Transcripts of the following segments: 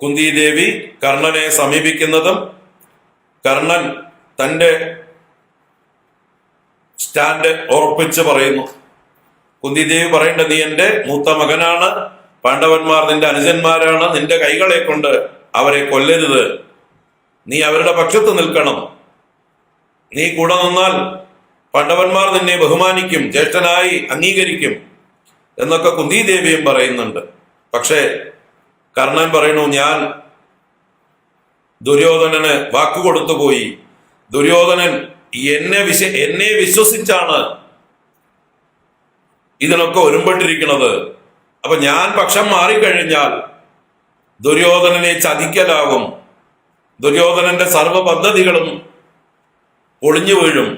കുന്തിദേവി കർണനെ സമീപിക്കുന്നതും കർണൻ തന്റെ സ്റ്റാൻഡ് ഉറപ്പിച്ച് പറയുന്നു. കുന്തിദേവി പറയേണ്ട നീ എന്റെ മൂത്ത മകനാണ് പാണ്ഡവന്മാർ നിന്റെ അനുജന്മാരാണ് നിന്റെ കൈകളെ കൊണ്ട് അവരെ കൊല്ലരുത്. നീ അവരുടെ പക്ഷത്ത് നിൽക്കണം. നീ കൂടെ നിന്നാൽ പാണ്ഡവന്മാർ നിന്നെ ബഹുമാനിക്കും ജ്യേഷ്ഠനായി അംഗീകരിക്കും എന്നൊക്കെ കുന്തിദേവിയും പറയുന്നുണ്ട്. പക്ഷേ കർണൻ പറയുന്നു ഞാൻ ദുര്യോധനന് വാക്കുകൊടുത്തു പോയി. ദുര്യോധനൻ എന്നെ വിശ്വ എന്നെ വിശ്വസിച്ചാണ് ഇതിനൊക്കെ ഒരുമ്പെട്ടിരിക്കുന്നത്. അപ്പൊ ഞാൻ പക്ഷം മാറിക്കഴിഞ്ഞാൽ ദുര്യോധനനെ ചതിക്കലാകും. ദുര്യോധനന്റെ സർവ പദ്ധതികളും ഒളിഞ്ഞു വീഴും.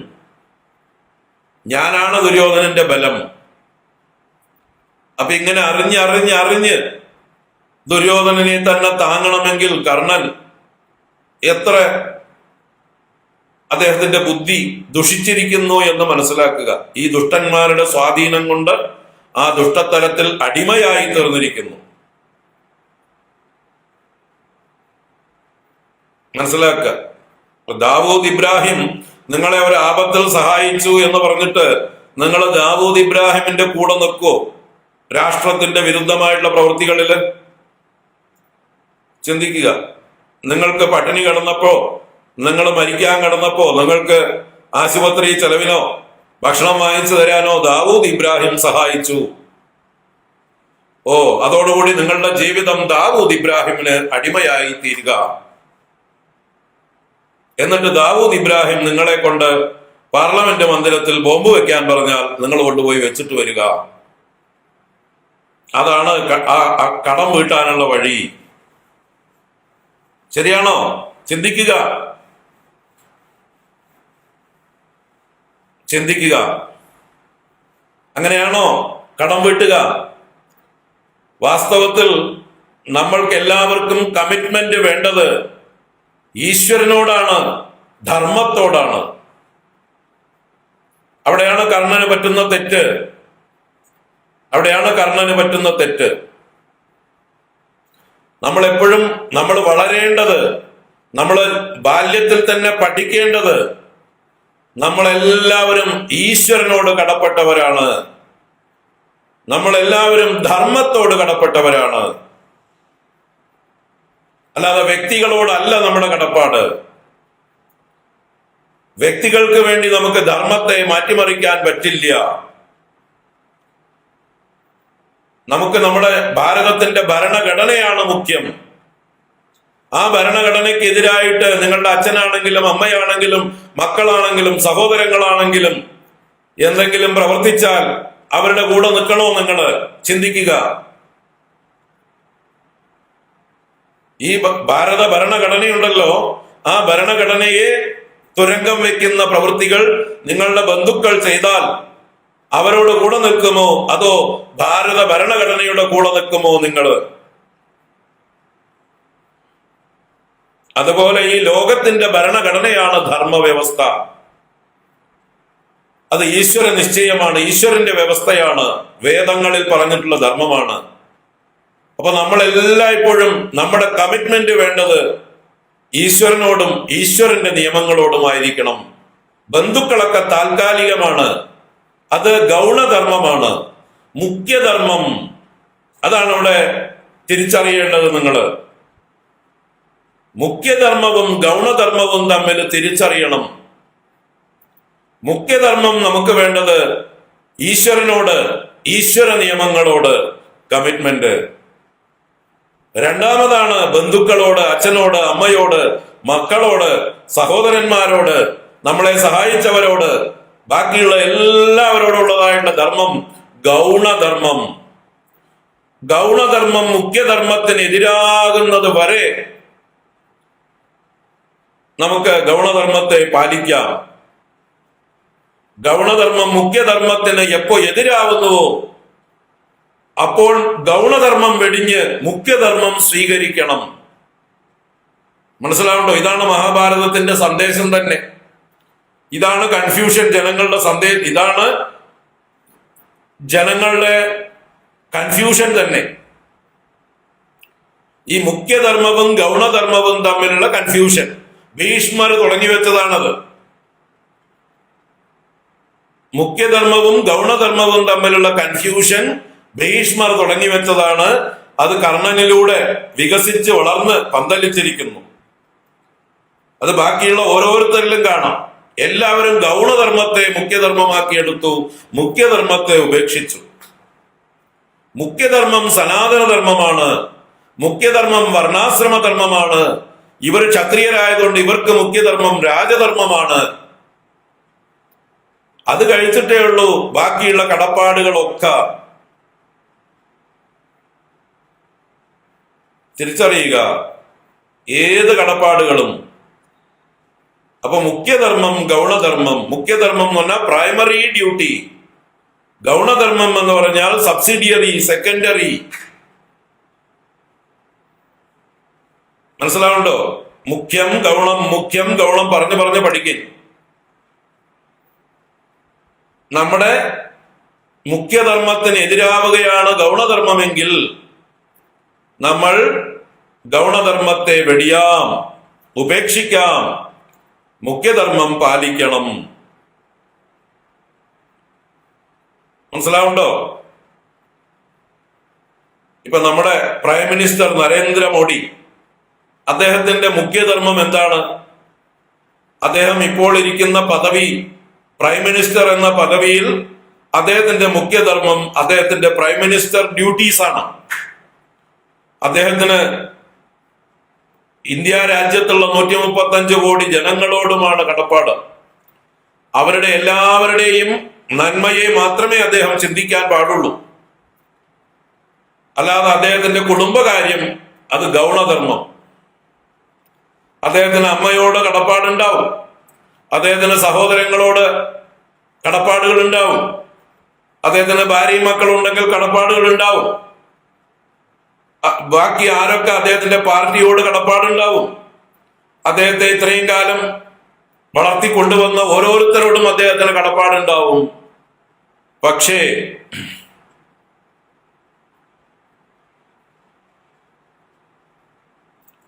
ഞാനാണ് ദുര്യോധനന്റെ ബലം. അപ്പൊ ഇങ്ങനെ അറിഞ്ഞ് അറിഞ്ഞ് അറിഞ്ഞ് ദുര്യോധനനെ തന്നെ താങ്ങണമെങ്കിൽ കർണൻ എത്ര അദ്ദേഹത്തിന്റെ ബുദ്ധി ദുഷിച്ചിരിക്കുന്നു എന്ന് മനസ്സിലാക്കുക. ഈ ദുഷ്ടന്മാരുടെ സ്വാധീനം കൊണ്ട് ആ ദുഷ്ടത്തലത്തിൽ അടിമയായി തീർന്നിരിക്കുന്നു. മനസ്സിലാക്കുക. ദാവൂദ് ഇബ്രാഹിം നിങ്ങളെ ഒരു ആപത്തിൽ സഹായിച്ചു എന്ന് പറഞ്ഞിട്ട് നിങ്ങൾ ദാവൂദ് ഇബ്രാഹിമിന്റെ കൂടെ നിൽക്കോ. രാഷ്ട്രത്തിന്റെ വിരുദ്ധമായിട്ടുള്ള പ്രവൃത്തികളിൽ ചിന്തിക്കുക. നിങ്ങൾക്ക് പട്ടിണി കിടന്നപ്പോ നിങ്ങൾ മരിക്കാൻ കിടന്നപ്പോ നിങ്ങൾക്ക് ആശുപത്രി ചെലവിനോ ഭക്ഷണം വാങ്ങിച്ചു തരാനോ ദാവൂദ് ഇബ്രാഹിം സഹായിച്ചു. ഓ അതോടുകൂടി നിങ്ങളുടെ ജീവിതം ദാവൂദ് ഇബ്രാഹിമിന് അടിമയായി തീരുക. എന്നിട്ട് ദാവൂദ് ഇബ്രാഹിം നിങ്ങളെ കൊണ്ട് പാർലമെന്റ് മന്ദിരത്തിൽ ബോംബ് വെക്കാൻ പറഞ്ഞാൽ നിങ്ങൾ കൊണ്ടുപോയി വെച്ചിട്ട് വരിക. അതാണ് ആ കടം വീട്ടാനുള്ള വഴി. ശരിയാണോ? ചിന്തിക്കുക. ചിന്തിക്കുക. അങ്ങനെയാണോ? കടം വീട്ടുക. വാസ്തവത്തിൽ നമ്മൾക്ക് എല്ലാവർക്കും കമ്മിറ്റ്മെന്റ് വേണ്ടത് ഈശ്വരനോടാണ് ധർമ്മത്തോടാണ്. അവിടെയാണ് കർണന് പറ്റുന്ന തെറ്റ്. അവിടെയാണ് കർണന് പറ്റുന്ന തെറ്റ്. നമ്മൾ എപ്പോഴും നമ്മൾ വളരേണ്ടത് നമ്മൾ ബാല്യത്തിൽ തന്നെ പഠിക്കേണ്ടത് നമ്മളെല്ലാവരും ഈശ്വരനോട് കടപ്പെട്ടവരാണ്. നമ്മളെല്ലാവരും ധർമ്മത്തോട് കടപ്പെട്ടവരാണ്. അല്ലാതെ വ്യക്തികളോടല്ല നമ്മുടെ കടപ്പാട്. വ്യക്തികൾക്ക് വേണ്ടി നമുക്ക് ധർമ്മത്തെ മാറ്റിമറിക്കാൻ പറ്റില്ല. നമുക്ക് നമ്മുടെ ഭാരതത്തിന്റെ ഭരണഘടനയാണ് മുഖ്യം. ആ ഭരണഘടനയ്ക്കെതിരായിട്ട് നിങ്ങളുടെ അച്ഛനാണെങ്കിലും അമ്മയാണെങ്കിലും മക്കളാണെങ്കിലും സഹോദരങ്ങളാണെങ്കിലും എന്തെങ്കിലും പ്രവർത്തിച്ചാൽ അവരുടെ കൂടെ നിൽക്കണോ നിങ്ങൾ ചിന്തിക്കുക. ഈ ഭാരത ഭരണഘടനയുണ്ടല്ലോ. ആ ഭരണഘടനയെ തുരങ്കം വെക്കുന്ന പ്രവൃത്തികൾ നിങ്ങളുടെ ബന്ധുക്കൾ ചെയ്താൽ അവരോട് കൂടെ നിൽക്കുമോ? അതോ ഭാരത ഭരണഘടനയുടെ കൂടെ നിൽക്കുമോ നിങ്ങൾ? അതുപോലെ ഈ ലോകത്തിന്റെ ഭരണഘടനയാണ് ധർമ്മവ്യവസ്ഥ. അത് ഈശ്വര നിശ്ചയമാണ് ഈശ്വരന്റെ വ്യവസ്ഥയാണ് വേദങ്ങളിൽ പറഞ്ഞിട്ടുള്ള ധർമ്മമാണ്. അപ്പൊ നമ്മൾ എല്ലായ്പ്പോഴും നമ്മുടെ കമ്മിറ്റ്മെന്റ് വേണ്ടത് ഈശ്വരനോടും ഈശ്വരന്റെ നിയമങ്ങളോടുമായിരിക്കണം. ബന്ധുക്കളൊക്കെ താൽക്കാലികമാണ്. അത് ഗൗണധർമ്മമാണ് മുഖ്യധർമ്മം. അതാണ് അവിടെ തിരിച്ചറിയേണ്ടത് നിങ്ങൾ മുഖ്യധർമ്മവും ഗൗണധർമ്മവും തമ്മിൽ തിരിച്ചറിയണം. മുഖ്യധർമ്മം നമുക്ക് വേണ്ടത് ഈശ്വരനോട് ഈശ്വര നിയമങ്ങളോട് കമ്മിറ്റ്മെന്റ് രണ്ടാമതാണ് ബന്ധുക്കളോട് അച്ഛനോട് അമ്മയോട് മക്കളോട് സഹോദരന്മാരോട് നമ്മളെ സഹായിച്ചവരോട് ബാക്കിയുള്ള എല്ലാവരോടുള്ളതായിട്ടുള്ള ധർമ്മം ഗൗണധർമ്മം. ഗൗണധർമ്മം മുഖ്യധർമ്മത്തിന് എതിരാകുന്നത് വരെ നമുക്ക് ഗൗണധർമ്മത്തെ പാലിക്കാം. ഗൗണധർമ്മം മുഖ്യധർമ്മത്തിന് എപ്പോ എതിരാവുന്നുവോ അപ്പോൾ ഗൗണധർമ്മം വെടിഞ്ഞ് മുഖ്യധർമ്മം സ്വീകരിക്കണം. മനസ്സിലാവണ്ടോ? ഇതാണ് മഹാഭാരതത്തിന്റെ സന്ദേശം തന്നെ. ഇതാണ് കൺഫ്യൂഷൻ ജനങ്ങളുടെ സന്ദേശം ഇതാണ് ജനങ്ങളുടെ കൺഫ്യൂഷൻ തന്നെ. ഈ മുഖ്യധർമ്മവും ഗൗണധർമ്മവും തമ്മിലുള്ള കൺഫ്യൂഷൻ ഭീഷ്മർ തുടങ്ങി വെച്ചതാണത്. മുഖ്യധർമ്മവും ഗൗണധർമ്മവും തമ്മിലുള്ള കൺഫ്യൂഷൻ ഭീഷ്മർ തുടങ്ങി വെച്ചതാണ്. അത് കർണനിലൂടെ വികസിച്ച് വളർന്ന് പന്തലിച്ചിരിക്കുന്നു. അത് ബാക്കിയുള്ള ഓരോരുത്തരിലും കാണാം. എല്ലാവരും ഗൗണധർമ്മത്തെ മുഖ്യധർമ്മമാക്കിയെടുത്തു മുഖ്യധർമ്മത്തെ ഉപേക്ഷിച്ചു. മുഖ്യധർമ്മം സനാതനധർമ്മമാണ് മുഖ്യധർമ്മം വർണാശ്രമ ധർമ്മമാണ് ഇവർ ക്ഷത്രിയരായതുകൊണ്ട് ഇവർക്ക് മുഖ്യധർമ്മം രാജധർമ്മമാണ്. അത് കഴിച്ചിട്ടേ ഉള്ളൂ ബാക്കിയുള്ള കടപ്പാടുകളൊക്കെ. തിരിച്ചറിയുക ഏത് കടപ്പാടുകളും അപ്പൊ മുഖ്യധർമ്മം ഗൗണധർമ്മം. മുഖ്യധർമ്മം എന്ന് പറഞ്ഞാൽ പ്രൈമറി ഡ്യൂട്ടി ഗൗണധർമ്മം എന്ന് പറഞ്ഞാൽ സബ്സിഡിയറി സെക്കൻഡറി മനസ്സിലാവുണ്ടോ മുഖ്യം ഗൗണം മുഖ്യം ഗൗണം പറഞ്ഞു പറഞ്ഞ് പഠിക്കും. നമ്മുടെ മുഖ്യധർമ്മത്തിന് എതിരാവുകയാണ് ഗൗണധർമ്മമെങ്കിൽ നമ്മൾ ഗൗണധർമ്മത്തെ വെടിയാം ഉപേക്ഷിക്കാം. മുഖ്യധർമ്മം പാലിക്കണം. മനസ്സിലാവുണ്ടോ? ഇപ്പൊ നമ്മുടെ പ്രൈം മിനിസ്റ്റർ നരേന്ദ്രമോദി അദ്ദേഹത്തിന്റെ മുഖ്യധർമ്മം എന്താണ്? അദ്ദേഹം ഇപ്പോൾ ഇരിക്കുന്ന പദവി പ്രൈം മിനിസ്റ്റർ എന്ന പദവിയിൽ അദ്ദേഹത്തിന്റെ മുഖ്യധർമ്മം അദ്ദേഹത്തിന്റെ പ്രൈം മിനിസ്റ്റർ ഡ്യൂട്ടീസ് ആണ് അദ്ദേഹത്തിന് ഇന്ത്യ രാജ്യത്തുള്ള നൂറ്റി മുപ്പത്തി അഞ്ച് കോടി ജനങ്ങളോടുമാണ് കടപ്പാട്. അവരുടെ എല്ലാവരുടെയും നന്മയെ മാത്രമേ അദ്ദേഹം ചിന്തിക്കാൻ പാടുള്ളൂ. അല്ലാതെ അദ്ദേഹത്തിന്റെ കുടുംബകാര്യം അത് ഗൗണധർമ്മം. അദ്ദേഹത്തിന് അമ്മയോട് കടപ്പാടുണ്ടാവും. അദ്ദേഹത്തിന് സഹോദരങ്ങളോട് കടപ്പാടുകൾ ഉണ്ടാവും അദ്ദേഹത്തിന് ഭാര്യയും മക്കളുണ്ടെങ്കിൽ കടപ്പാടുകൾ ഉണ്ടാവും ബാക്കി ആരൊക്കെ അദ്ദേഹത്തിന്റെ പാർട്ടിയോട് കടപ്പാടുണ്ടാവും? അദ്ദേഹത്തെ ഇത്രയും കാലം വളർത്തി കൊണ്ടുവന്ന ഓരോരുത്തരോടും അദ്ദേഹത്തിന് കടപ്പാടുണ്ടാവും. പക്ഷേ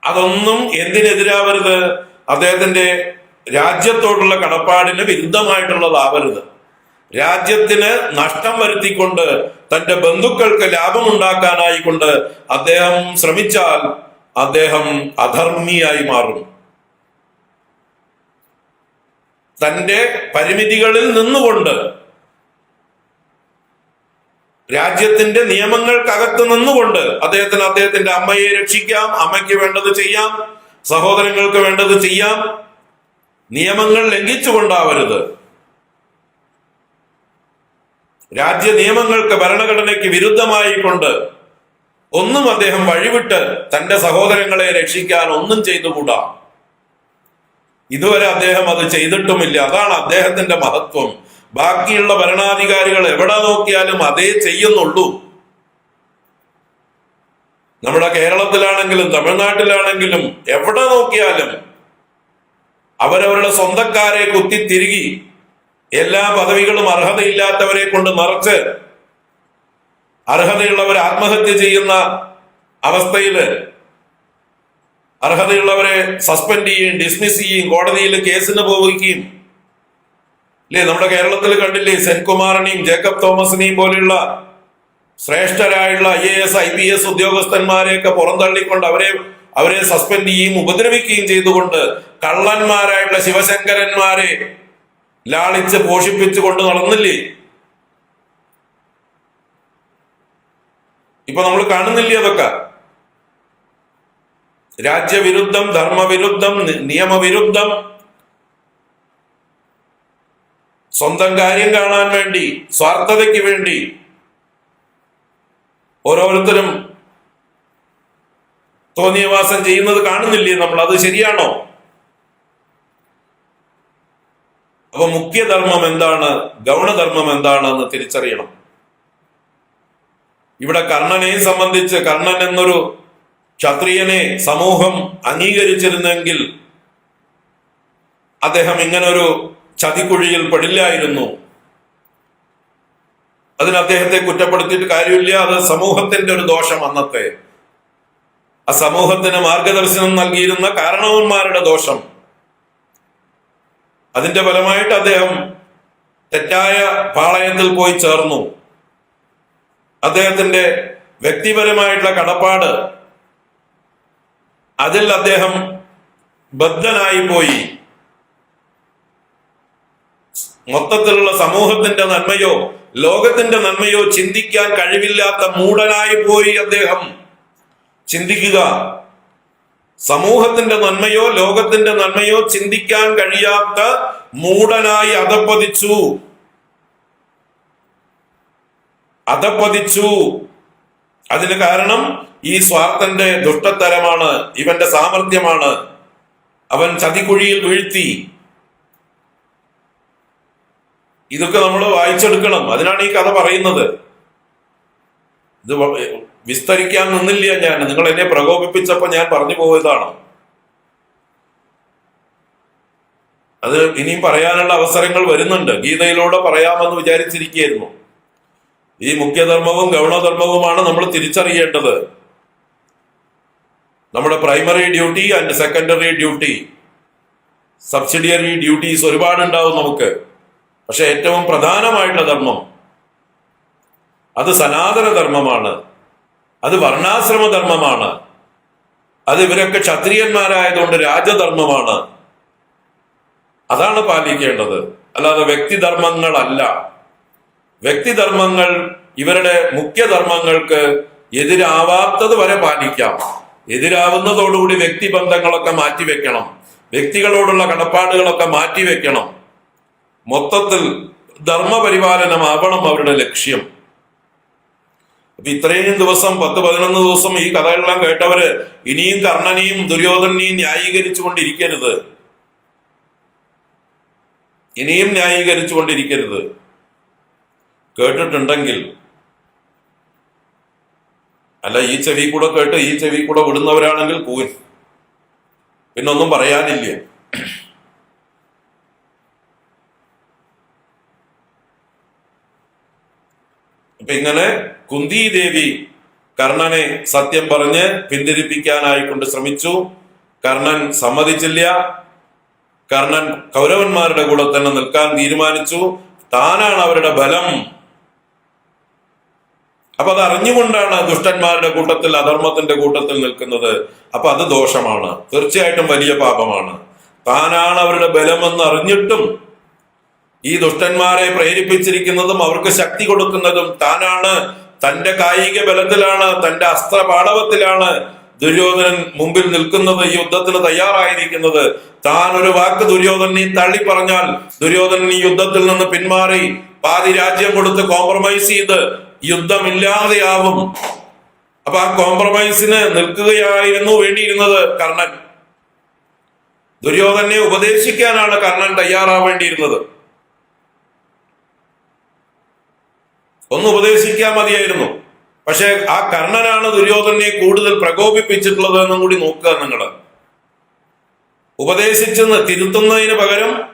അതൊന്നും എന്തിനെതിരാവരുത്? അദ്ദേഹത്തിന്റെ രാജ്യത്തോടുള്ള കടപ്പാടിന് വിരുദ്ധമായിട്ടുള്ളതാവരുത്. രാജ്യത്തിന് നഷ്ടം വരുത്തിക്കൊണ്ട് തന്റെ ബന്ധുക്കൾക്ക് ലാഭമുണ്ടാക്കാനായിക്കൊണ്ട് അദ്ദേഹം ശ്രമിച്ചാൽ അദ്ദേഹം അധർമ്മിയായി മാറും. തന്റെ പരിമിതികളിൽ നിന്നുകൊണ്ട് രാജ്യത്തിന്റെ നിയമങ്ങൾക്കകത്ത് നിന്നുകൊണ്ട് അദ്ദേഹത്തിന് അദ്ദേഹത്തിന്റെ അമ്മയെ രക്ഷിക്കാം അമ്മയ്ക്ക് വേണ്ടത് ചെയ്യാം സഹോദരങ്ങൾക്ക് വേണ്ടത് ചെയ്യാം. നിയമങ്ങൾ ലംഘിച്ചുകൊണ്ടാവരുത്. രാജ്യ നിയമങ്ങൾക്ക് ഭരണഘടനയ്ക്ക് വിരുദ്ധമായി കൊണ്ട് ഒന്നും അദ്ദേഹം വഴിവിട്ട് തന്റെ സഹോദരങ്ങളെ രക്ഷിക്കാൻ ഒന്നും ചെയ്തുകൂടാ. ഇതുവരെ അദ്ദേഹം അത് ചെയ്തിട്ടുമില്ല. അതാണ് അദ്ദേഹത്തിന്റെ മഹത്വം. ബാക്കിയുള്ള ഭരണാധികാരികൾ എവിടെ നോക്കിയാലും അതേ ചെയ്യുന്നുള്ളൂ. നമ്മുടെ കേരളത്തിലാണെങ്കിലും തമിഴ്നാട്ടിലാണെങ്കിലും എവിടെ നോക്കിയാലും അവരവരുടെ സ്വന്തക്കാരെ കുത്തി തിരുകി എല്ലാ പദവികളും അർഹതയില്ലാത്തവരെ കൊണ്ട് നിറച്ച് അർഹതയുള്ളവർ ആത്മഹത്യ ചെയ്യുന്ന അവസ്ഥയിൽ അർഹതയുള്ളവരെ സസ്പെൻഡ് ചെയ്യുകയും ഡിസ്മിസ് ചെയ്യുകയും കോടതിയിൽ കേസിന് പോവുകയും. ഇല്ലേ നമ്മുടെ കേരളത്തിൽ കണ്ടില്ലേ സെൻകുമാറിനെയും ജേക്കബ് തോമസിനെയും പോലെയുള്ള ശ്രേഷ്ഠരായുള്ള I A S I P S ഉദ്യോഗസ്ഥന്മാരെയൊക്കെ പുറന്തള്ളിക്കൊണ്ട് അവരെ അവരെ സസ്പെൻഡ് ചെയ്യുകയും ഉപദ്രവിക്കുകയും ചെയ്തുകൊണ്ട് കള്ളന്മാരായിട്ടുള്ള ശിവശങ്കരന്മാരെ ലാളിച്ച് പോഷിപ്പിച്ചു കൊണ്ട് നടന്നില്ലേ? ഇപ്പൊ നമ്മൾ കാണുന്നില്ലേ അതൊക്കെ? രാജ്യവിരുദ്ധം ധർമ്മവിരുദ്ധം നിയമവിരുദ്ധം. സ്വന്തം കാര്യം കാണാൻ വേണ്ടി സ്വാർത്ഥതയ്ക്ക് വേണ്ടി ഓരോരുത്തരും തോന്നിയവാസം ചെയ്യുന്നത് കാണുന്നില്ലേ നമ്മൾ? അത് ശരിയാണോ? അപ്പൊ മുഖ്യധർമ്മം എന്താണ്? ഗൗണധർമ്മം എന്താണെന്ന് തിരിച്ചറിയണം. ഇവിടെ കർണനെ സംബന്ധിച്ച് കർണൻ എന്നൊരു ക്ഷത്രിയനെ സമൂഹം അംഗീകരിച്ചിരുന്നെങ്കിൽ അദ്ദേഹം ഇങ്ങനൊരു ചതിക്കുഴിയിൽ പെടില്ലായിരുന്നു. അതിന് അദ്ദേഹത്തെ കുറ്റപ്പെടുത്തിയിട്ട് കാര്യമില്ല. അത് സമൂഹത്തിന്റെ ഒരു ദോഷം അന്നത്തെ. ആ സമൂഹത്തിന് മാർഗദർശനം നൽകിയിരുന്ന കാരണവന്മാരുടെ ദോഷം. അതിന്റെ ഫലമായിട്ട് അദ്ദേഹം തെറ്റായ പാളയത്തിൽ പോയി ചേർന്നു. അദ്ദേഹത്തിന്റെ വ്യക്തിപരമായിട്ടുള്ള കടപ്പാട് അതിൽ അദ്ദേഹം ബദ്ധനായി പോയി. മൊത്തത്തിലുള്ള സമൂഹത്തിന്റെ നന്മയോ ലോകത്തിന്റെ നന്മയോ ചിന്തിക്കാൻ കഴിവില്ലാത്ത മൂടനായി പോയി അദ്ദേഹം. ചിന്തിക്കുക. സമൂഹത്തിന്റെ നന്മയോ ലോകത്തിന്റെ നന്മയോ ചിന്തിക്കാൻ കഴിയാത്ത മൂടനായി അധപ്പതിച്ചു അധപ്പതിച്ചു അതിന് കാരണം ഈ സ്വാർത്ഥന്റെ ദുഷ്ടത്തരമാണ് ഇവന്റെ സാമർഥ്യമാണ്. അവൻ ചതിക്കുഴിയിൽ വീഴ്ത്തി. ഇതൊക്കെ നമ്മൾ വായിച്ചെടുക്കണം. അതിനാണ് ഈ കഥ പറയുന്നത്. ഇത് വിസ്തരിക്കാൻ നിന്നില്ല ഞാൻ. നിങ്ങൾ എന്നെ പ്രകോപിപ്പിച്ചപ്പോ ഞാൻ പറഞ്ഞു പോയതാണ്. അത് ഇനിയും പറയാനുള്ള അവസരങ്ങൾ വരുന്നുണ്ട്. ഗീതയിലൂടെ പറയാമെന്ന് വിചാരിച്ചിരിക്കുകയായിരുന്നു. ഈ മുഖ്യധർമ്മവും ഗൗണധർമ്മവുമാണ് നമ്മൾ തിരിച്ചറിയേണ്ടത്. നമ്മുടെ primary duty and secondary duty. Subsidiary duties ഒരുപാടുണ്ടാവും നമുക്ക്. പക്ഷെ ഏറ്റവും പ്രധാനമായിട്ടുള്ള ധർമ്മം അത് സനാതന ധർമ്മമാണ് അത് വർണാശ്രമധർമ്മമാണ്. അത് ഇവരൊക്കെ ക്ഷത്രിയന്മാരായതുകൊണ്ട് രാജധർമ്മമാണ്. അതാണ് പാലിക്കേണ്ടത്. അല്ലാതെ വ്യക്തിധർമ്മങ്ങളല്ല. വ്യക്തിധർമ്മങ്ങൾ ഇവരുടെ മുഖ്യധർമ്മങ്ങൾക്ക് എതിരാവാത്തത് വരെ പാലിക്കാം. എതിരാവുന്നതോടുകൂടി വ്യക്തിബന്ധങ്ങളൊക്കെ മാറ്റിവെക്കണം. വ്യക്തികളോടുള്ള കടപ്പാടുകളൊക്കെ മാറ്റിവെക്കണം. മൊത്തത്തിൽ ധർമ്മപരിപാലനമാവണം അവരുടെ ലക്ഷ്യം. അപ്പൊ ഇത്രയും ദിവസം പത്ത് പതിനൊന്ന് ദിവസം ഈ കഥകളെല്ലാം കേട്ടവര് ഇനിയും കർണനെയും ദുര്യോധനെയും ന്യായീകരിച്ചു കൊണ്ടിരിക്കരുത് ഇനിയും ന്യായീകരിച്ചു കൊണ്ടിരിക്കരുത് കേട്ടിട്ടുണ്ടെങ്കിൽ അല്ല ഈ ചെവി കൂടെ കേട്ട് ഈ ചെവി കൂടെ വിടുന്നവരാണെങ്കിൽ പോയി. പിന്നൊന്നും പറയാനില്ല? അപ്പൊ ഇങ്ങനെ കുന്തി ദേവി കർണനെ സത്യം പറഞ്ഞ് പിന്തിരിപ്പിക്കാനായിക്കൊണ്ട് ശ്രമിച്ചു. കർണൻ സമ്മതിച്ചില്ല. കർണൻ കൗരവന്മാരുടെ കൂടെ തന്നെ നിൽക്കാൻ തീരുമാനിച്ചു. താനാണ് അവരുടെ ബലം. അപ്പൊ അത് അറിഞ്ഞുകൊണ്ടാണ് ദുഷ്ടന്മാരുടെ കൂട്ടത്തിൽ അധർമ്മത്തിന്റെ കൂട്ടത്തിൽ നിൽക്കുന്നത്. അപ്പൊ അത് ദോഷമാണ്. തീർച്ചയായിട്ടും വലിയ പാപമാണ്. താനാണ് അവരുടെ ബലമെന്ന് അറിഞ്ഞിട്ടും ഈ ദുഷ്ടന്മാരെ പ്രേരിപ്പിച്ചിരിക്കുന്നതും അവർക്ക് ശക്തി കൊടുക്കുന്നതും താനാണ്. തന്റെ കായിക ബലത്തിലാണ് തന്റെ അസ്ത്രപാടവത്തിലാണ് ദുര്യോധനൻ മുമ്പിൽ നിൽക്കുന്നത് യുദ്ധത്തിന് തയ്യാറായിരിക്കുന്നത്. താൻ ഒരു വാക്ക് ദുര്യോധനെ തള്ളി പറഞ്ഞാൽ ദുര്യോധനൻ ഈ യുദ്ധത്തിൽ നിന്ന് പിന്മാറി പാതി രാജ്യം കൊടുത്ത് കോംപ്രമൈസ് ചെയ്ത് യുദ്ധമില്ലാതെയാവും. അപ്പൊ ആ കോംപ്രമൈസിന് നിൽക്കുകയായിരുന്നു വേണ്ടിയിരുന്നത് കർണൻ. ദുര്യോധനെ ഉപദേശിക്കാനാണ് കർണൻ തയ്യാറാവേണ്ടിയിരുന്നത്. ഒന്ന് ഉപദേശിക്കാൻ മതിയായിരുന്നു. പക്ഷെ ആ കർണനാണ് ദുര്യോധനെ കൂടുതൽ പ്രകോപിപ്പിച്ചിട്ടുള്ളത് എന്നും കൂടി നോക്കുക നിങ്ങൾ. ഉപദേശിച്ച് തിരുത്തുന്നതിന് പകരം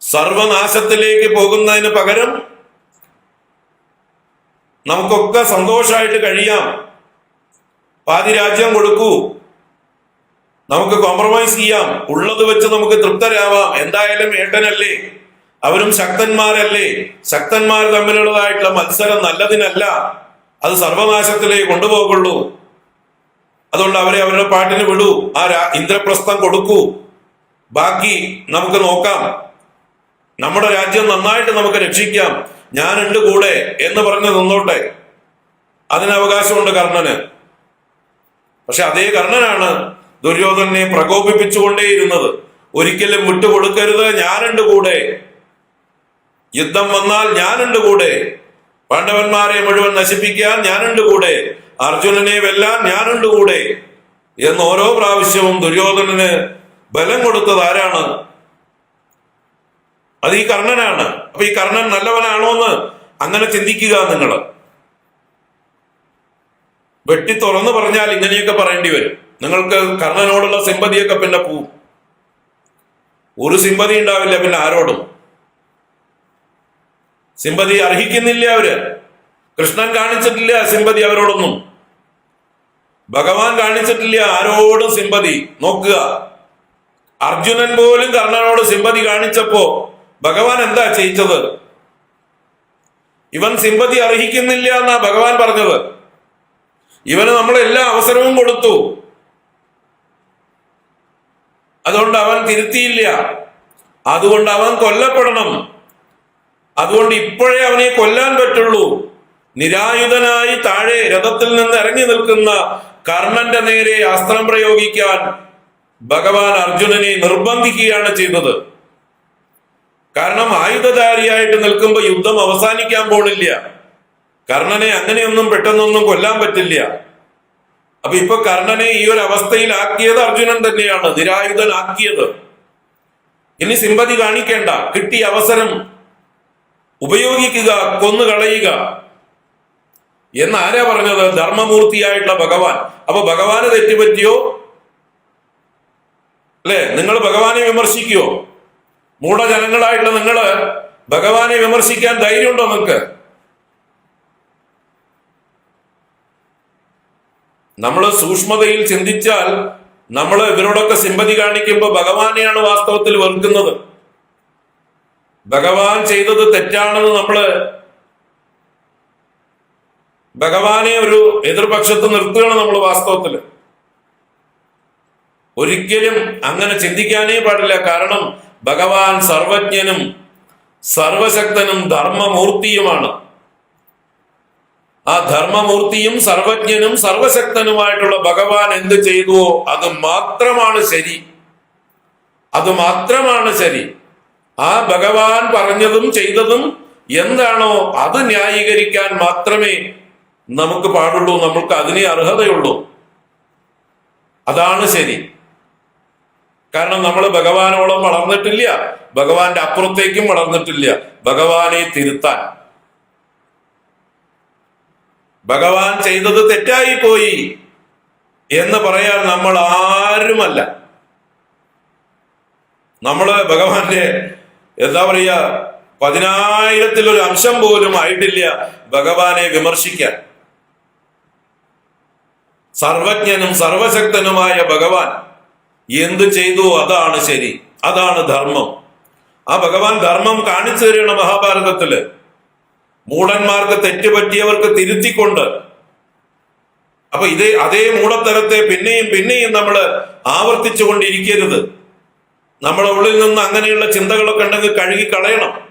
സർവനാശത്തിലേക്ക് പോകുന്നതിന് പകരം നമുക്കൊക്കെ സന്തോഷമായിട്ട് കഴിയാം. പാതി രാജ്യം കൊടുക്കൂ. നമുക്ക് കോംപ്രമൈസ് ചെയ്യാം. ഉള്ളത് വെച്ച് നമുക്ക് തൃപ്തരാവാം. എന്തായാലും ഏട്ടനല്ലേ? അവരും ശക്തന്മാരല്ലേ? ശക്തന്മാർ തമ്മിലുള്ളതായിട്ടുള്ള മത്സരം നല്ലതിനല്ല. അത് സർവനാശത്തിലേക്ക് കൊണ്ടുപോകുള്ളൂ. അതുകൊണ്ട് അവരെ അവരുടെ പാട്ടിന് വിടൂ. ആ ഇന്ദ്രപ്രസ്ഥം കൊടുക്കൂ. ബാക്കി നമുക്ക് നോക്കാം. നമ്മുടെ രാജ്യം നന്നായിട്ട് നമുക്ക് രക്ഷിക്കാം. ഞാനുണ്ട് കൂടെ എന്ന് പറഞ്ഞ് നിന്നോട്ടെ. അതിന് അവകാശമുണ്ട് കർണന്. പക്ഷെ അതേ കർണനാണ് ദുര്യോധനെ പ്രകോപിപ്പിച്ചുകൊണ്ടേയിരുന്നത്. ഒരിക്കലും വിട്ടുകൊടുക്കരുത്. ഞാനുണ്ട് കൂടെ. യുദ്ധം വന്നാൽ ഞാനുണ്ട് കൂടെ. പാണ്ഡവന്മാരെ മുഴുവൻ നശിപ്പിക്കാൻ ഞാനുണ്ട് കൂടെ. അർജുനനെ വെല്ലാൻ ഞാനുണ്ട് കൂടെ. എന്ന് ഓരോ പ്രാവശ്യവും ദുര്യോധനന് ബലം കൊടുത്തത് ആരാണ്? അത് ഈ കർണനാണ്. അപ്പൊ ഈ കർണൻ നല്ലവനാണോ എന്ന് അങ്ങനെ ചിന്തിക്കുക നിങ്ങൾ വെട്ടി തുറന്നു പറഞ്ഞാൽ ഇങ്ങനെയൊക്കെ പറയേണ്ടി വരും. നിങ്ങൾക്ക് കർണനോടുള്ള സിമ്പതിയൊക്കെ പിന്നെ പോവും. ഒരു സിമ്പതി ഉണ്ടാവില്ല പിന്നെ ആരോടും. സിമ്പതി അർഹിക്കുന്നില്ല അവർ. കൃഷ്ണൻ കാണിച്ചിട്ടില്ല സിമ്പതി അവരോടൊന്നും. ഭഗവാൻ കാണിച്ചിട്ടില്ല ആരോടും സിമ്പതി. നോക്കുക. അർജുനൻ പോലും കർണനോട് സിമ്പതി കാണിച്ചപ്പോ ഭഗവാൻ എന്താ ചെയ്യിച്ചത് ഇവൻ സിമ്പതി അർഹിക്കുന്നില്ല എന്നാ ഭഗവാൻ പറഞ്ഞത്. ഇവന് നമ്മൾ എല്ലാ അവസരവും കൊടുത്തു. അതുകൊണ്ട് അവൻ തിരുത്തിയില്ല. അതുകൊണ്ട് അവൻ കൊല്ലപ്പെടണം. അതുകൊണ്ട് ഇപ്പോഴേ അവനെ കൊല്ലാൻ പറ്റുള്ളൂ. നിരായുധനായി താഴെ രഥത്തിൽ നിന്ന് ഇറങ്ങി നിൽക്കുന്ന കർണന്റെ നേരെ അസ്ത്രം പ്രയോഗിക്കാൻ ഭഗവാൻ അർജുനനെ നിർബന്ധിക്കുകയാണ് ചെയ്തത് കാരണം ആയുധധാരിയായിട്ട് നിൽക്കുമ്പോൾ യുദ്ധം അവസാനിക്കാൻ പോണില്ല. കർണനെ അങ്ങനെയൊന്നും പെട്ടെന്നൊന്നും കൊല്ലാൻ പറ്റില്ല. അപ്പൊ ഇപ്പൊ കർണനെ ഈ ഒരു അവസ്ഥയിലാക്കിയത് അർജുനൻ തന്നെയാണ് നിരായുധനാക്കിയത്. ഇനി സിമ്പതി കാണിക്കേണ്ട കിട്ടിയ അവസരം ഉപയോഗിക്കുക കൊന്നുകളയുക. എന്ന് ആരാ പറഞ്ഞത്? ധർമ്മമൂർത്തിയായിട്ടുള്ള ഭഗവാൻ. അപ്പൊ ഭഗവാന് തെറ്റുപറ്റിയോ? അല്ലെ? നിങ്ങൾ ഭഗവാനെ വിമർശിക്കുവോ? മൂഢജനങ്ങളായിട്ടുള്ള നിങ്ങൾ ഭഗവാനെ വിമർശിക്കാൻ ധൈര്യമുണ്ടോ നിങ്ങൾക്ക്? നമ്മൾ സൂക്ഷ്മതയിൽ ചിന്തിച്ചാൽ നമ്മൾ ഇവരോടൊക്കെ സിമ്പതി കാണിക്കുമ്പോൾ ഭഗവാനെയാണ് വാസ്തവത്തിൽ വെറുക്കുന്നത്. ഭഗവാൻ ചെയ്തത് തെറ്റാണെന്ന് നമ്മൾ ഭഗവാനെ ഒരു എതിർപക്ഷത്ത് നിർത്തുകയാണ് നമ്മൾ വാസ്തവത്തിൽ ഒരിക്കലും അങ്ങനെ ചിന്തിക്കാനേ പാടില്ല. കാരണം ഭഗവാൻ സർവജ്ഞനും സർവശക്തനും ധർമ്മമൂർത്തിയുമാണ്. ആ ധർമ്മമൂർത്തിയും സർവജ്ഞനും സർവശക്തനുമായിട്ടുള്ള ഭഗവാൻ എന്ത് ചെയ്തുവോ അത് മാത്രമാണ് ശരി. അത് മാത്രമാണ് ശരി. ആ ഭഗവാൻ പറഞ്ഞതും ചെയ്തതും എന്താണോ അത് ന്യായീകരിക്കാൻ മാത്രമേ നമുക്ക് പാടുള്ളൂ നമുക്ക് അതിനെ അർഹതയുള്ളൂ. അതാണ് ശരി. കാരണം നമ്മൾ ഭഗവാനോളം വളർന്നിട്ടില്ല ഭഗവാന്റെ അപ്പുറത്തേക്കും വളർന്നിട്ടില്ല. ഭഗവാനെ തിരുത്താൻ. ഭഗവാൻ ചെയ്തത് തെറ്റായി പോയി എന്ന് പറയാൻ നമ്മൾ ആരുമല്ല. നമ്മൾ ഭഗവാന്റെ എന്താ പറയുക പതിനായിരത്തിൽ ഒരു അംശം പോലും ആയിട്ടില്ല ഭഗവാനെ വിമർശിക്കാൻ. സർവജ്ഞനും സർവശക്തനുമായ ഭഗവാൻ എന്ത് ചെയ്തു അതാണ് ശരി അതാണ് ധർമ്മം. ആ ഭഗവാൻ ധർമ്മം കാണിച്ചു തരികയാണ് മഹാഭാരതത്തിൽ. മൂടന്മാർക്ക് തെറ്റുപറ്റിയവർക്ക് തിരുത്തിക്കൊണ്ട്. അപ്പൊ ഇതേ അതേ മൂടത്തരത്തെ പിന്നെയും പിന്നെയും നമ്മൾ ആവർത്തിച്ചു കൊണ്ടിരിക്കരുത് നമ്മുടെ ഉള്ളിൽ നിന്ന് അങ്ങനെയുള്ള ചിന്തകളൊക്കെ ഉണ്ടെങ്കിൽ കഴുകി കളയണം.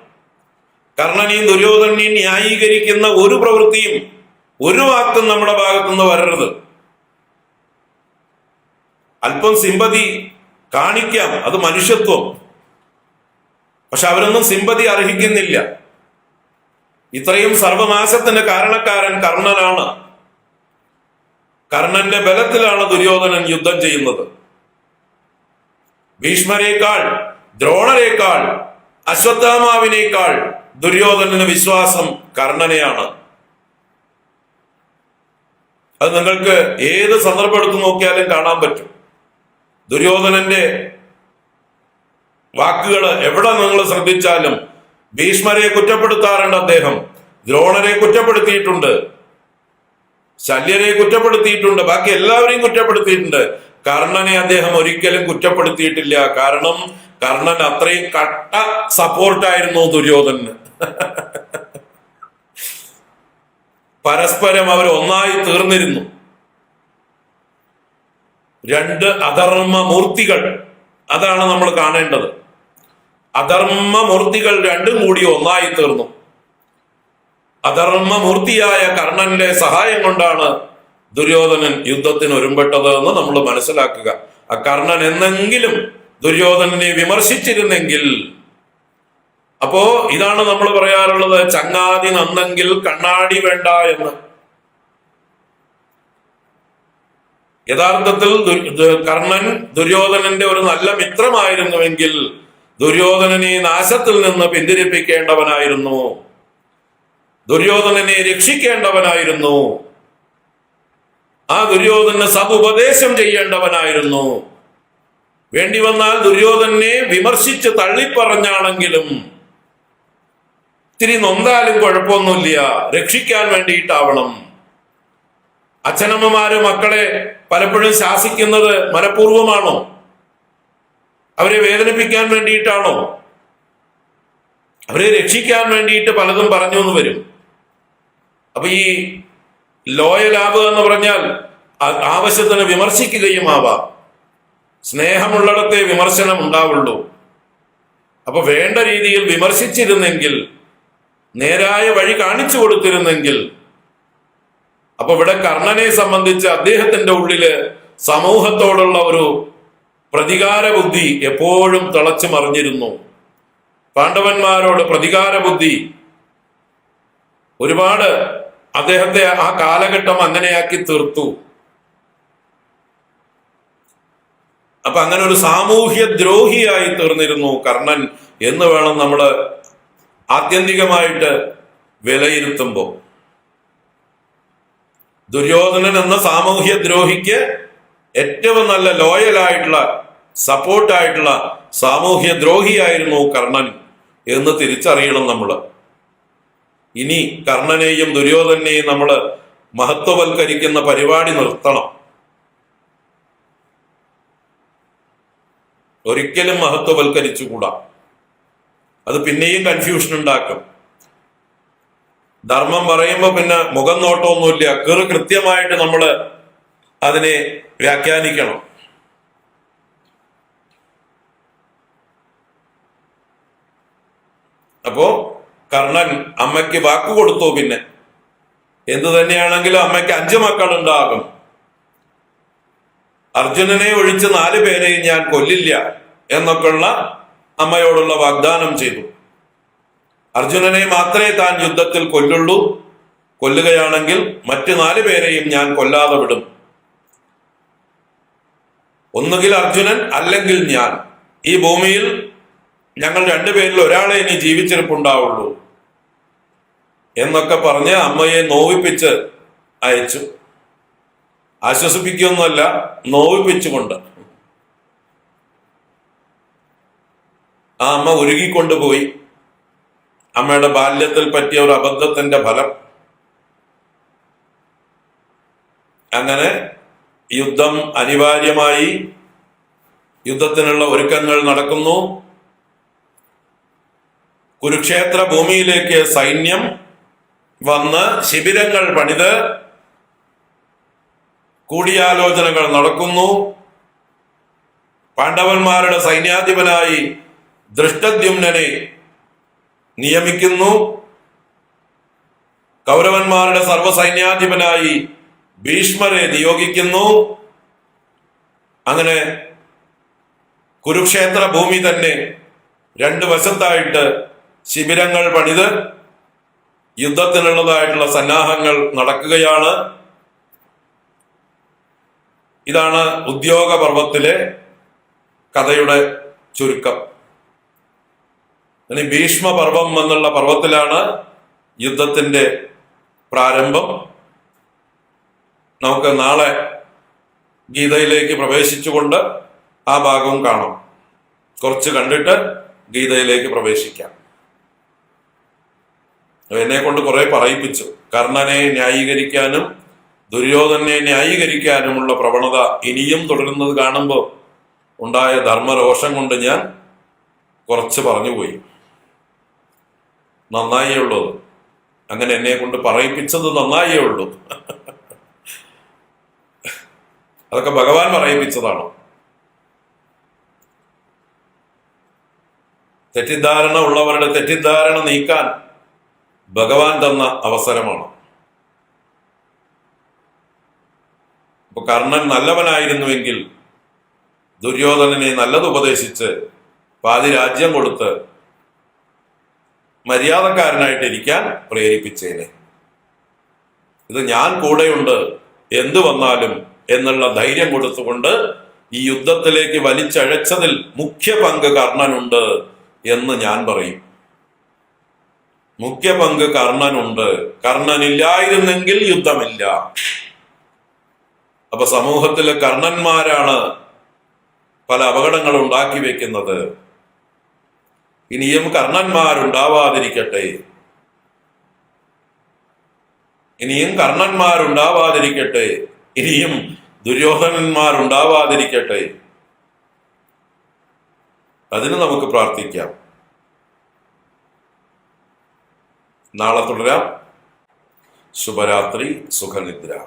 കർണനെയും ദുര്യോധനെയും ന്യായീകരിക്കുന്ന ഒരു പ്രവൃത്തിയും ഒരു വാക്കും നമ്മുടെ ഭാഗത്തുനിന്ന് വരരുത്. അല്പം സിമ്പതി കാണിക്കാം അത് മനുഷ്യത്വം. പക്ഷെ അവരൊന്നും സിമ്പതി അർഹിക്കുന്നില്ല. ഇത്രയും സർവനാശത്തിന്റെ കാരണക്കാരൻ കർണനാണ്. കർണന്റെ ബലത്തിലാണ് ദുര്യോധനൻ യുദ്ധം ചെയ്യുന്നത്. ഭീഷ്മരേക്കാൾ ദ്രോണരേക്കാൾ അശ്വത്ഥാമാവിനേക്കാൾ ദുര്യോധനന് വിശ്വാസം കർണനെയാണ്. അത് നിങ്ങൾക്ക് ഏത് സന്ദർഭം എടുത്തു നോക്കിയാലും കാണാൻ പറ്റും. ദുര്യോധനന്റെ വാക്കുകൾ എവിടെ നിങ്ങൾ ശ്രദ്ധിച്ചാലും ഭീഷ്മരെ കുറ്റപ്പെടുത്താറുണ്ട് അദ്ദേഹം. ദ്രോണരെ കുറ്റപ്പെടുത്തിയിട്ടുണ്ട്. ശല്യരെ കുറ്റപ്പെടുത്തിയിട്ടുണ്ട്. ബാക്കി എല്ലാവരെയും കുറ്റപ്പെടുത്തിയിട്ടുണ്ട്. കർണനെ അദ്ദേഹം ഒരിക്കലും കുറ്റപ്പെടുത്തിയിട്ടില്ല. കാരണം കർണൻ അത്രയും കട്ട സപ്പോർട്ടായിരുന്നു ദുര്യോധനന്. പരസ്പരം അവർ ഒന്നായി തീർന്നിരുന്നു. രണ്ട് അധർമ്മ മൂർത്തികൾ അതാണ് നമ്മൾ കാണേണ്ടത്. അധർമ്മ മൂർത്തികൾ രണ്ടും കൂടി ഒന്നായി തീർന്നു. അധർമ്മ മൂർത്തിയായ കർണന്റെ സഹായം കൊണ്ടാണ് ദുര്യോധനൻ യുദ്ധത്തിന് ഒരുമ്പെട്ടത് എന്ന് നമ്മൾ മനസ്സിലാക്കുക. ആ കർണൻ എന്നെങ്കിലും ദുര്യോധനനെ വിമർശിച്ചിരുന്നെങ്കിൽ അപ്പോ ഇതാണ് നമ്മൾ പറയാറുള്ളത് ചങ്ങാതി നന്നെങ്കിൽ കണ്ണാടി വേണ്ട എന്ന്. യഥാർത്ഥത്തിൽ കർണൻ ദുര്യോധനന്റെ ഒരു നല്ല മിത്രമായിരുന്നുവെങ്കിൽ ദുര്യോധനനെ നാശത്തിൽ നിന്ന് പിന്തിരിപ്പിക്കേണ്ടവനായിരുന്നു. ദുര്യോധനനെ രക്ഷിക്കേണ്ടവനായിരുന്നു. ആ ദുര്യോധന സതുപദേശം ചെയ്യേണ്ടവനായിരുന്നു. വേണ്ടി വന്നാൽ ദുര്യോധനെ വിമർശിച്ച് തള്ളിപ്പറഞ്ഞാണെങ്കിലും ഇത്തിരി നൊന്താലും കുഴപ്പമൊന്നുമില്ല. രക്ഷിക്കാൻ വേണ്ടിയിട്ടാവണം. അച്ഛനമ്മമാര് മക്കളെ പലപ്പോഴും ശാസിക്കുന്നത് മനഃപൂർവമാണോ അവരെ വേദനിപ്പിക്കാൻ വേണ്ടിയിട്ടാണോ? അവരെ രക്ഷിക്കാൻ വേണ്ടിയിട്ട് പലതും പറഞ്ഞു എന്ന് വരും. അപ്പൊ ഈ ലോയലാവുക എന്ന് പറഞ്ഞാൽ ആവശ്യത്തിന് വിമർശിക്കുകയും ആവാം. സ്നേഹമുള്ളിടത്തെ വിമർശനം ഉണ്ടാവുള്ളൂ. അപ്പൊ വേണ്ട രീതിയിൽ വിമർശിച്ചിരുന്നെങ്കിൽ നേരായ വഴി കാണിച്ചു കൊടുത്തിരുന്നെങ്കിൽ അപ്പൊ ഇവിടെ കർണനെ സംബന്ധിച്ച് അദ്ദേഹത്തിന്റെ ഉള്ളിൽ സമൂഹത്തോടുള്ള ഒരു പ്രതികാര ബുദ്ധി എപ്പോഴും തിളച്ചു മറിഞ്ഞിരുന്നു. പാണ്ഡവന്മാരോട് പ്രതികാര ബുദ്ധി ഒരുപാട് അദ്ദേഹത്തെ ആ കാലഘട്ടം അങ്ങനെയാക്കി തീർത്തു. അപ്പൊ അങ്ങനെ ഒരു സാമൂഹ്യ ദ്രോഹിയായി തീർന്നിരുന്നു കർണൻ എന്ന് വേണം നമ്മൾ ആത്യന്തികമായിട്ട് വിലയിരുത്തുമ്പോൾ ദുര്യോധനൻ എന്ന സാമൂഹ്യ ദ്രോഹിക്ക് ഏറ്റവും നല്ല ലോയലായിട്ടുള്ള സപ്പോർട്ടായിട്ടുള്ള സാമൂഹ്യ ദ്രോഹിയായിരുന്നു കർണൻ എന്ന് തിരിച്ചറിയണം നമ്മൾ ഇനി കർണനെയും ദുര്യോധനെയും നമ്മൾ മഹത്വവൽക്കരിക്കുന്ന പരിപാടി നിർത്തണം. ഒരിക്കലും മഹത്വവൽക്കരിച്ചുകൂടാ. അത് പിന്നെയും കൺഫ്യൂഷൻ ഉണ്ടാക്കും. ധർമ്മം പറയുമ്പോൾ പിന്നെ മുഖം നോട്ടമൊന്നുമില്ല. കീറ് കൃത്യമായിട്ട് നമ്മൾ അതിനെ വ്യാഖ്യാനിക്കണം. അപ്പോ കർണൻ അമ്മയ്ക്ക് വാക്ക് കൊടുത്തു പിന്നെ. എന്തു തന്നെയാണെങ്കിലും അമ്മയ്ക്ക് അഞ്ചു മക്കളുണ്ടാകും. അർജുനനെ ഒഴിച്ച് നാല് പേരെയും ഞാൻ കൊല്ലില്ല എന്നൊക്കെയുള്ള അമ്മയോടുള്ള വാഗ്ദാനം ചെയ്തു. അർജുനനെ മാത്രമേ താൻ യുദ്ധത്തിൽ കൊല്ലുള്ളൂ. കൊല്ലുകയാണെങ്കിൽ മറ്റു നാല് പേരെയും ഞാൻ കൊല്ലാതെ വിടും. ഒന്നുകിൽ അർജുനൻ അല്ലെങ്കിൽ ഞാൻ. ഈ ഭൂമിയിൽ ഞങ്ങൾ രണ്ടുപേരിൽ ഒരാളെ ഇനി ജീവിച്ചിരിപ്പുണ്ടാവുള്ളൂ എന്നൊക്കെ പറഞ്ഞ് അമ്മയെ നോവിപ്പിച്ച് അയച്ചു. ആശ്വസിപ്പിക്കുകയൊന്നുമല്ല നോവിപ്പിച്ചുകൊണ്ട്. ആ അമ്മ ഉരുകിക്കൊണ്ടുപോയി. അമ്മയുടെ ബാല്യത്തിൽ പറ്റിയ ഒരു അബദ്ധത്തിന്റെ ഫലം. അങ്ങനെ യുദ്ധം അനിവാര്യമായി. യുദ്ധത്തിനുള്ള ഒരുക്കങ്ങൾ നടക്കുന്നു. കുരുക്ഷേത്ര ഭൂമിയിലേക്ക് സൈന്യം വന്ന് ശിബിരങ്ങൾ പണിത് കൂടിയാലോചനകൾ നടക്കുന്നു. പാണ്ഡവന്മാരുടെ സൈന്യാധിപനായി ദൃഷ്ടദ്യുമ്നനെ നിയമിക്കുന്നു. കൗരവന്മാരുടെ സർവസൈന്യാധിപനായി ഭീഷ്മരെ നിയോഗിക്കുന്നു. അങ്ങനെ കുരുക്ഷേത്ര ഭൂമി തന്നെ രണ്ട് വശത്തായിട്ട് ശിബിരങ്ങൾ പണിത് യുദ്ധത്തിനുള്ളതായിട്ടുള്ള സന്നാഹങ്ങൾ നടക്കുകയാണ്. ഇതാണ് ഉദ്യോഗ പർവത്തിലെ കഥയുടെ ചുരുക്കം. ഇനി ഭീഷ്മപർവം എന്നുള്ള പർവത്തിലാണ് യുദ്ധത്തിന്റെ പ്രാരംഭം. നമുക്ക് നാളെ ഗീതയിലേക്ക് പ്രവേശിച്ചുകൊണ്ട് ആ ഭാഗവും കാണാം. കുറച്ച് കണ്ടിട്ട് ഗീതയിലേക്ക് പ്രവേശിക്കാം. എന്നെ കൊണ്ട് കുറെ പറയിപ്പിച്ചു. കർണനെ ന്യായീകരിക്കാനും ദുര്യോധനെ ന്യായീകരിക്കാനുമുള്ള പ്രവണത ഇനിയും തുടരുന്നത് കാണുമ്പോൾ ഉണ്ടായ ധർമ്മരോഷം കൊണ്ട് ഞാൻ കുറച്ച് പറഞ്ഞുപോയി. നന്നായേ ഉള്ളൂ. അങ്ങനെ എന്നെ കൊണ്ട് പറയിപ്പിച്ചത് നന്നായേ ഉള്ളൂ. അതൊക്കെ ഭഗവാൻ പറയിപ്പിച്ചതാണോ? തെറ്റിദ്ധാരണ ഉള്ളവരുടെ തെറ്റിദ്ധാരണ നീക്കാൻ ഭഗവാൻ തന്ന അവസരമാണ്. ഇപ്പൊ കർണൻ നല്ലവനായിരുന്നുവെങ്കിൽ ദുര്യോധനനെ നല്ലത് ഉപദേശിച്ച് പാതി രാജ്യം കൊടുത്ത് മര്യാദക്കാരനായിട്ട് ഇരിക്കാൻ പ്രേരിപ്പിച്ചേനെ. ഇത് ഞാൻ കൂടെയുണ്ട് എന്തു വന്നാലും എന്നുള്ള ധൈര്യം കൊടുത്തുകൊണ്ട് ഈ യുദ്ധത്തിലേക്ക് വലിച്ചഴച്ചതിൽ മുഖ്യ പങ്ക് കർണനുണ്ട് എന്ന് ഞാൻ പറയും. മുഖ്യ പങ്ക് കർണനുണ്ട്. കർണനില്ലായിരുന്നെങ്കിൽ യുദ്ധമില്ല. അപ്പൊ സമൂഹത്തിലെ കർണന്മാരാണ് പല അപകടങ്ങൾ ഉണ്ടാക്കി വെക്കുന്നത്. ഇനിയും കർണന്മാരുണ്ടാവാതിരിക്കട്ടെ. ഇനിയും കർണന്മാരുണ്ടാവാതിരിക്കട്ടെ. ഇനിയും ദുര്യോധനന്മാരുണ്ടാവാതിരിക്കട്ടെ. അതിന് നമുക്ക് പ്രാർത്ഥിക്കാം. നാളെ തുടരാം. ശുഭരാത്രി സുഖനിദ്ര.